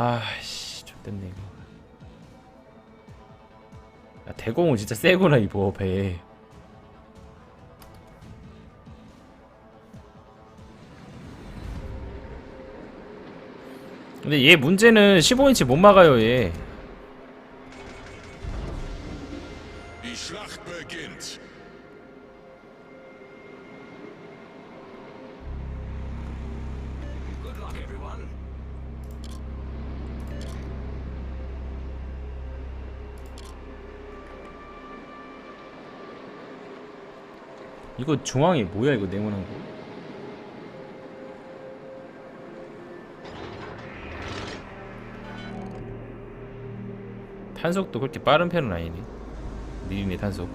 아씨 좋댔네 이거 야 대공은 진짜 세구나 이거 배 근데 얘 문제는 15인치 못 막아요 얘. Good luck, everyone. 이거 중앙이 뭐야 이거 네모난 거? 탄속도 그렇게 빠른 편은 아니네. 느리네 탄속.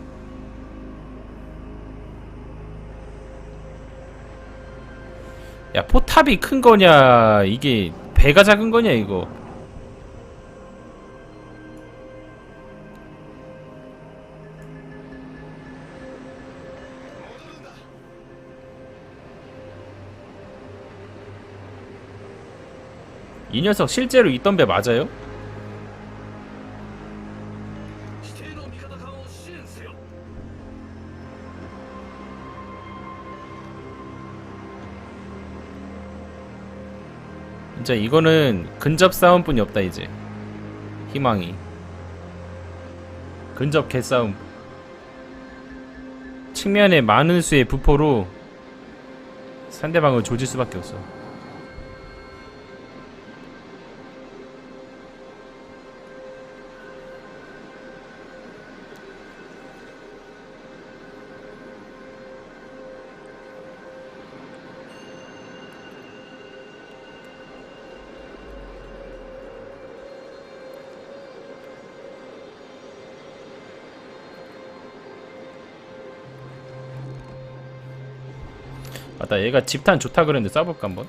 야 포탑이 큰 거냐 이게 배가 작은 거냐 이거 이 녀석 실제로 있던 배 맞아요? 진짜 이거는 근접 싸움뿐이 없다 이제. 희망이. 근접 개싸움. 측면에 많은 수의 부포로 상대방을 조질 수밖에 없어. 맞다 얘가 집탄 좋다 그랬는데 쏴볼까 한번?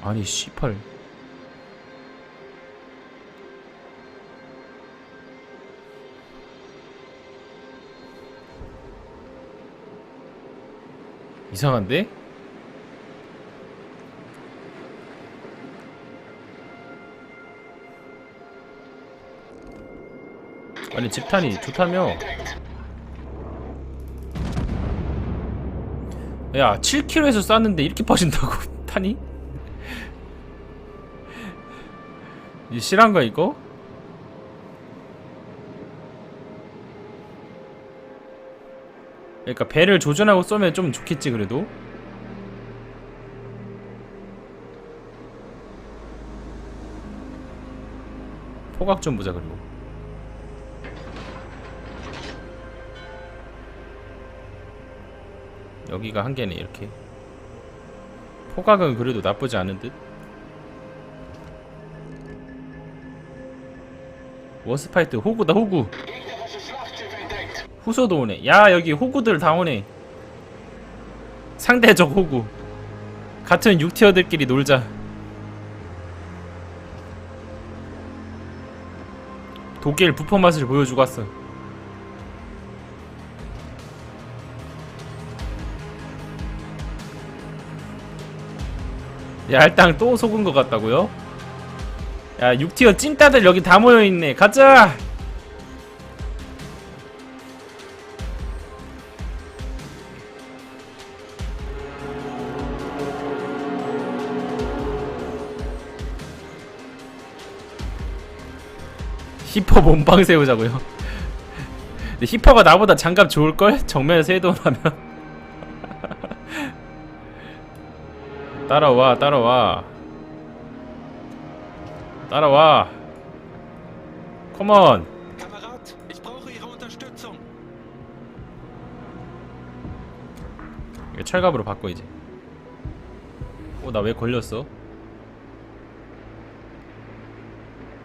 아니 씨펄 이상한데? 아니 집탄이 좋다며 야 7km에서 쐈는데 이렇게 빠진다고 타니? 이 실한가 이거? 그러니까 배를 조준하고 쏘면 좀 좋겠지 그래도 포각 좀 보자 그리고 여기가 한 개네 이렇게. 포각은 그래도 나쁘지 않은 듯. 워스파이트 호구다 호구. 후소도 오네. 야 여기 호구들 다 오네. 상대적 호구. 같은 6티어들끼리 놀자. 독일 부퍼 맛을 보여주고 왔어 야 할당 또 속은 것 같다고요? 야 6티어 찐따들 여기 다 모여있네 가자 히퍼 몸빵 세우자고요 근데 히퍼가 나보다 장갑 좋을걸? 정면에서 해도하면 따라와 따라와. 따라와. 컴온. 이거 철갑으로 바꿔 이제. 어나 왜 걸렸어?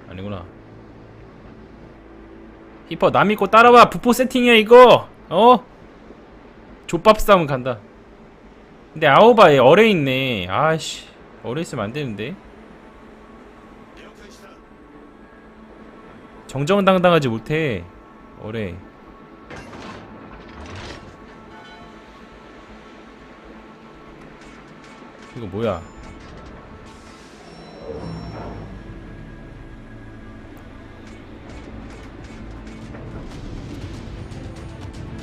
아니구나. 히퍼 남 믿고 따라와. 부포 세팅이야 이거. 어? 족밥 싸움 간다 근데 아오바에 어뢰 있네. 아씨 어뢰 있으면 안 되는데. 정정당당하지 못해 어뢰 이거 뭐야?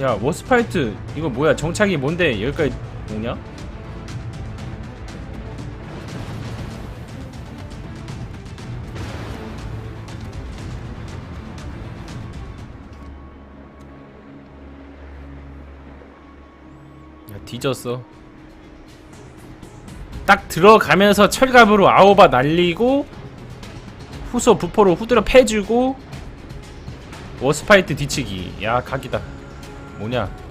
야 워스파이트 이거 뭐야? 정착이 뭔데? 여기까지 오냐? 뒤졌어. 딱 들어가면서 철갑으로 아오바 날리고 후소 부포로 후드려 패주고 워스파이트 뒤치기. 야 각이다. 뭐냐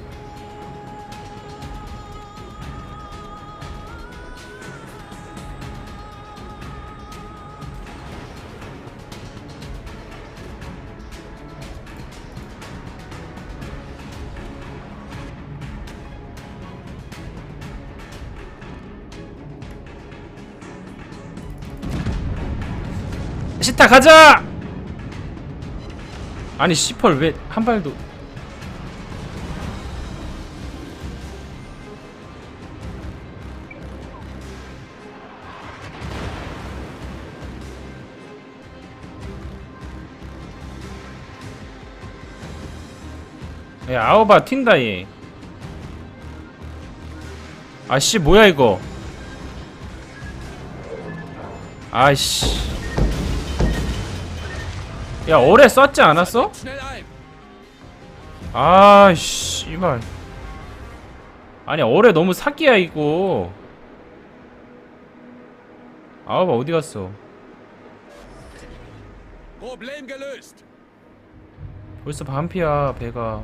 시타 가자! 아니 씨펄 왜 한 발도. 야 아오바 튄다 얘. 아씨 뭐야 이거? 아이씨 야 어뢰 썼지 않았어? 아이씨 이발 아니 어뢰 너무 사기야 이거 아오바 어디 갔어 Problem gelöst! 벌써 반피야 배가.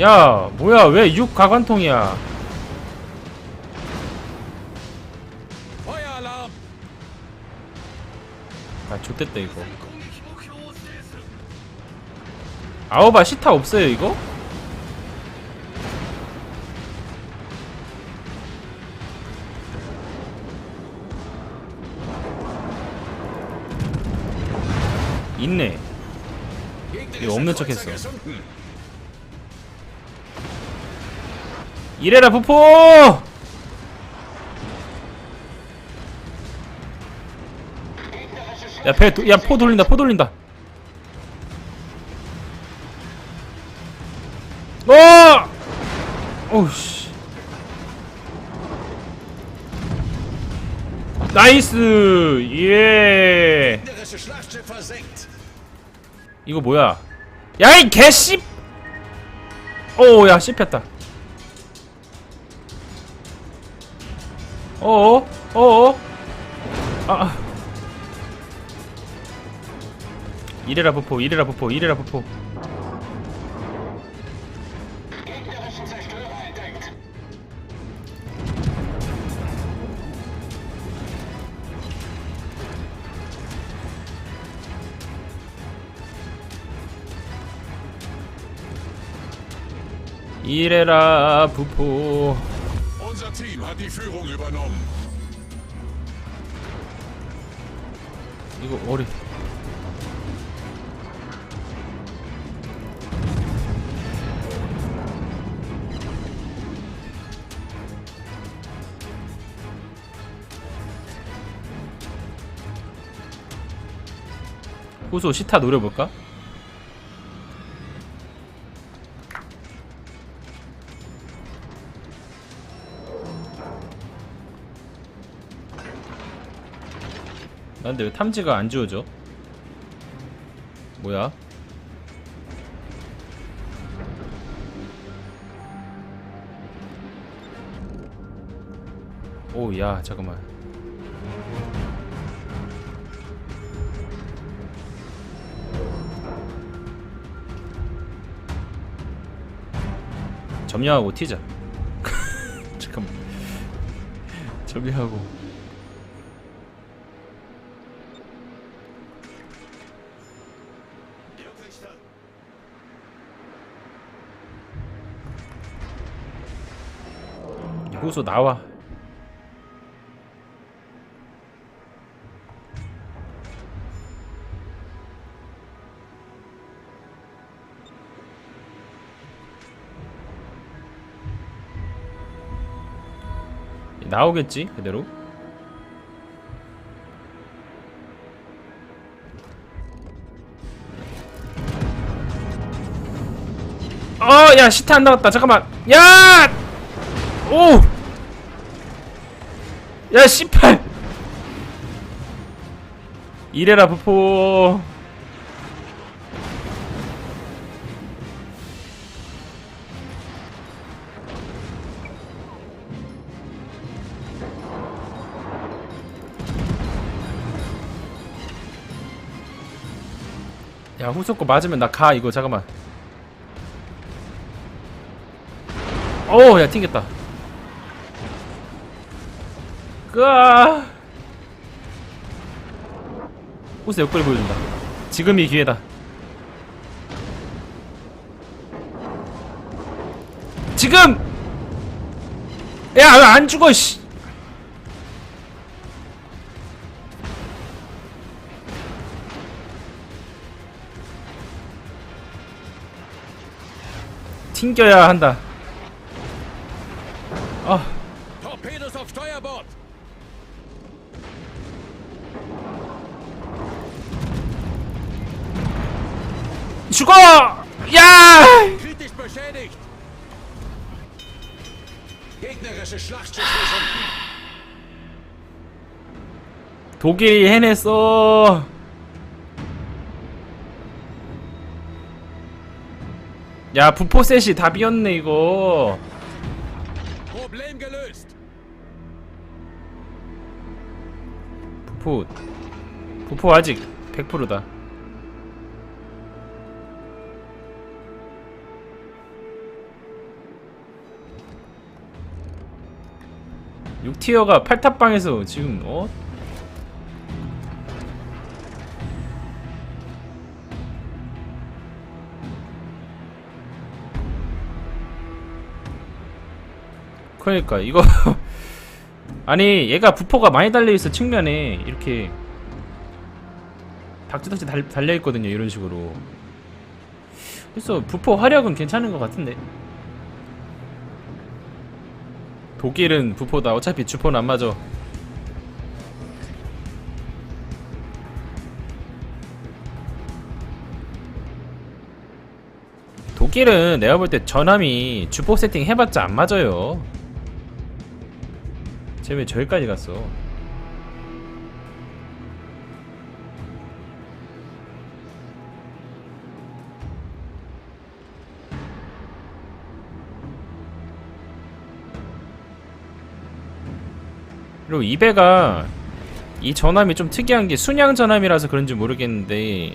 야 뭐야 왜 6가관통이야 아 좋댔다 이거! 아오바 시타 없어요 이거? 있네. 이거 없는 척 했어. 이래라 부포 야배야포 돌린다 포 돌린다 어! 오우씨. 나이스! 예! 이거 뭐야? 야, 이 개씨! 오, 야, 씹혔다. 어어? 어어? 아, 이래라 부포, 이래라 부포, 이래라 부포. 이래라 부포. 이거 어리. 후소 시타 노려볼까? 나 근데 왜 탐지가 안 지워져? 뭐야? 오, 야, 잠깐만. 점령하고 튀자. 잠깐만. 점령하고. 호소 나와. 나오겠지 그대로? 어야 시트 안 나왔다. 잠깐만. 야! 오! 야 씨팔 이래라 부포 야 후속 거 맞으면 나 가 이거. 잠깐만. 어야 튕겼다. 끄아! 호스 옆구리 보여준다. 지금이 기회다. 지금! 야 왜 안 죽어 씨 튕겨야 한다 아! 죽어 야. 독일이 해냈어. 야 부포셋이 답이었네 이거. 부포 부포 아직 100%다. 육티어가 8탑방에서 지금 어? 그러니까 이거 아니 얘가 부포가 많이 달려있어 측면에. 이렇게 닥치닥치 달, 달려있거든요 이런 식으로. 그래서 부포 화력은 괜찮은 것 같은데. 독일은 부포다. 어차피 주포는 안 맞아. 독일은 내가 볼 때 전함이 주포 세팅 해봤자 안 맞아요 쟤 왜 저기까지 갔어. 그리고 이 배가 이 전함이 좀 특이한 게 순양 전함이라서 그런지 모르겠는데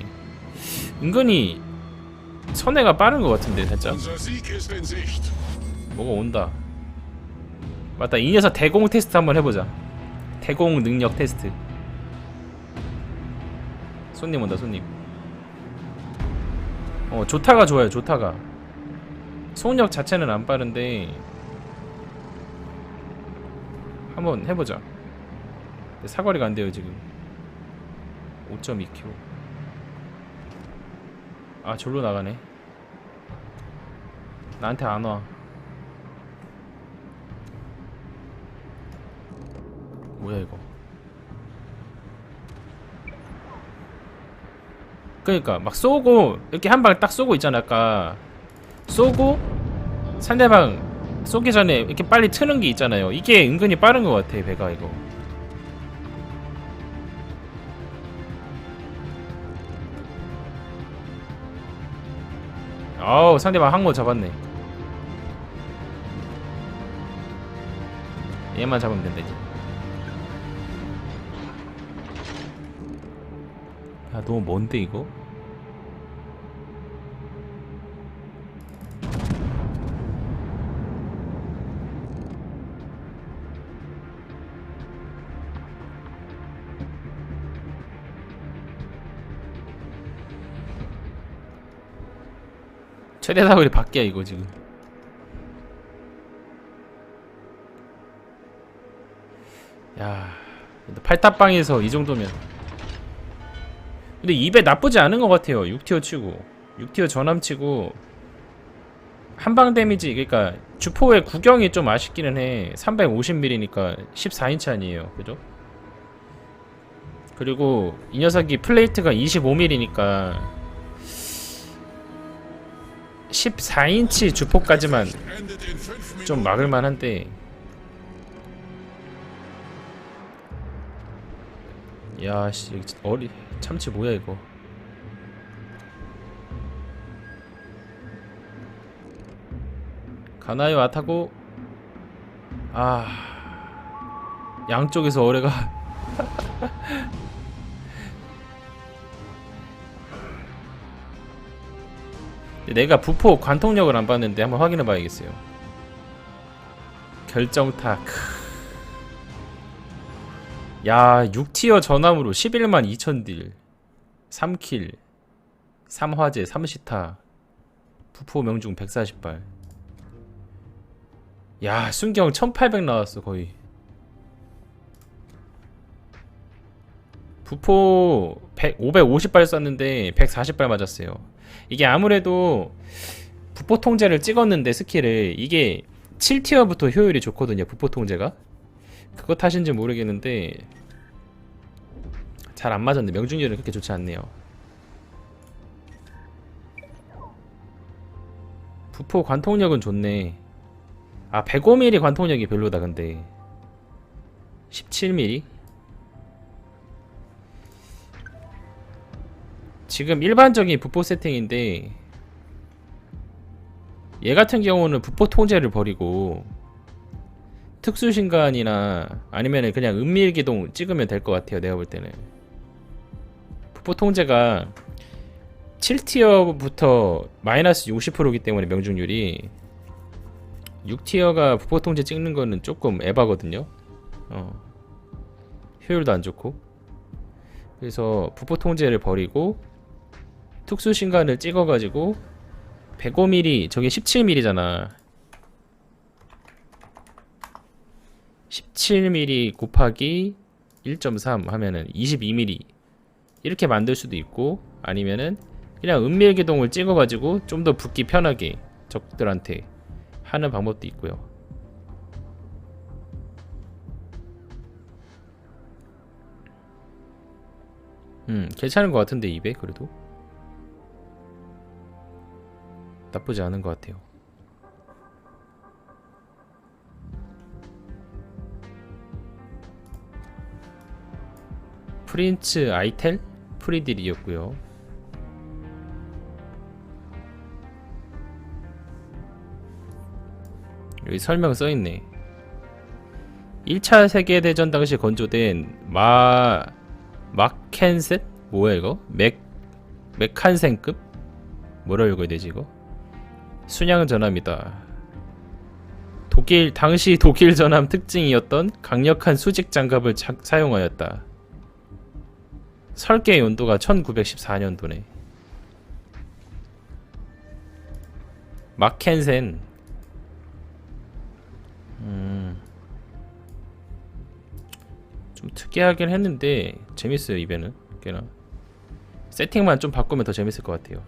은근히 선회가 빠른 것 같은데 살짝. 뭐가 온다 맞다. 이 녀석 대공 테스트 한번 해보자. 대공 능력 테스트. 손님 온다 손님. 어 조타가 좋아요 조타가. 속력 자체는 안 빠른데 한번 해보자. 사거리가 안 돼요 지금. 5.2km 아 절로 나가네. 나한테 안와 뭐야 이거? 그러니까 막 쏘고 이렇게 한 방 딱 쏘고 있잖아 아까. 쏘고 상대방 쏘기 전에 이렇게 빨리 트는 게 있잖아요. 이게 은근히 빠른 것 같아 배가 이거. 아우 상대방 항모 잡았네. 얘만 잡으면 된다 이제 야 너무 먼데 이거? 최대 사거리 밖이야 이거 지금 야 팔탑방에서 이 정도면 근데 2배 나쁘지 않은 것 같아요. 6티어 치고. 6티어 전함 치고. 한방 데미지 그러니까 주포의 구경이 좀 아쉽기는 해. 350mm니까 14인치 아니에요. 그죠? 그리고 이 녀석이 플레이트가 25mm니까 14인치 주포까지만. 좀 막을만 한데. 야씨 어리 참치 뭐야 이거 가나요 아타고 아 양쪽에서 어뢰가 내가 부포 관통력을 안 봤는데 한번 확인해 봐야겠어요 결정타 크. 야 6티어 전함으로 11만 2천딜. 3킬. 3화제 3시타. 부포 명중 140발. 야 순경 1800 나왔어 거의. 부포 100, 550발 쐈는데 140발 맞았어요. 이게 아무래도 부포 통제를 찍었는데 스킬을 이게 7티어부터 효율이 좋거든요 부포 통제가 그거 탓인지 모르겠는데 잘 안 맞았네. 명중률은 그렇게 좋지 않네요. 부포 관통력은 좋네. 아 105mm 관통력이 별로다 근데. 17mm 지금 일반적인 부포 세팅인데 얘 같은 경우는 부포 통제를 버리고 특수신간이나 아니면 그냥 은밀기동 찍으면 될 것 같아요 내가 볼 때는. 부포 통제가 7티어부터 마이너스 60%이기 때문에 명중률이 6티어가 부포 통제 찍는 거는 조금 에바거든요. 어. 효율도 안 좋고. 그래서 부포 통제를 버리고 특수신간을 찍어가지고 105mm 저게 17mm잖아 17mm 곱하기 1.3 하면은 22mm 이렇게 만들 수도 있고 아니면은 그냥 은밀 기동을 찍어 가지고 좀 더 붙기 편하게 적들한테 하는 방법도 있고요. 음 괜찮은 것 같은데 200 그래도 나쁘지 않은 것 같아요. 프린츠 아이텔 프리딜이었고요. 여기 설명 써있네. 1차 세계대전 당시 건조된 마 마켄셋 뭐야 이거? 맥 맥한센급 뭐라 읽어야 되지 이거? 순양 전함이다. 독일 당시 독일 전함 특징이었던 강력한 수직 장갑을 자- 사용하였다. 설계 연도가 1914년도네. 마켄센. 음. 좀 특이하긴 했는데 재밌어요 이배는 꽤나. 세팅만 좀 바꾸면 더 재밌을 것 같아요.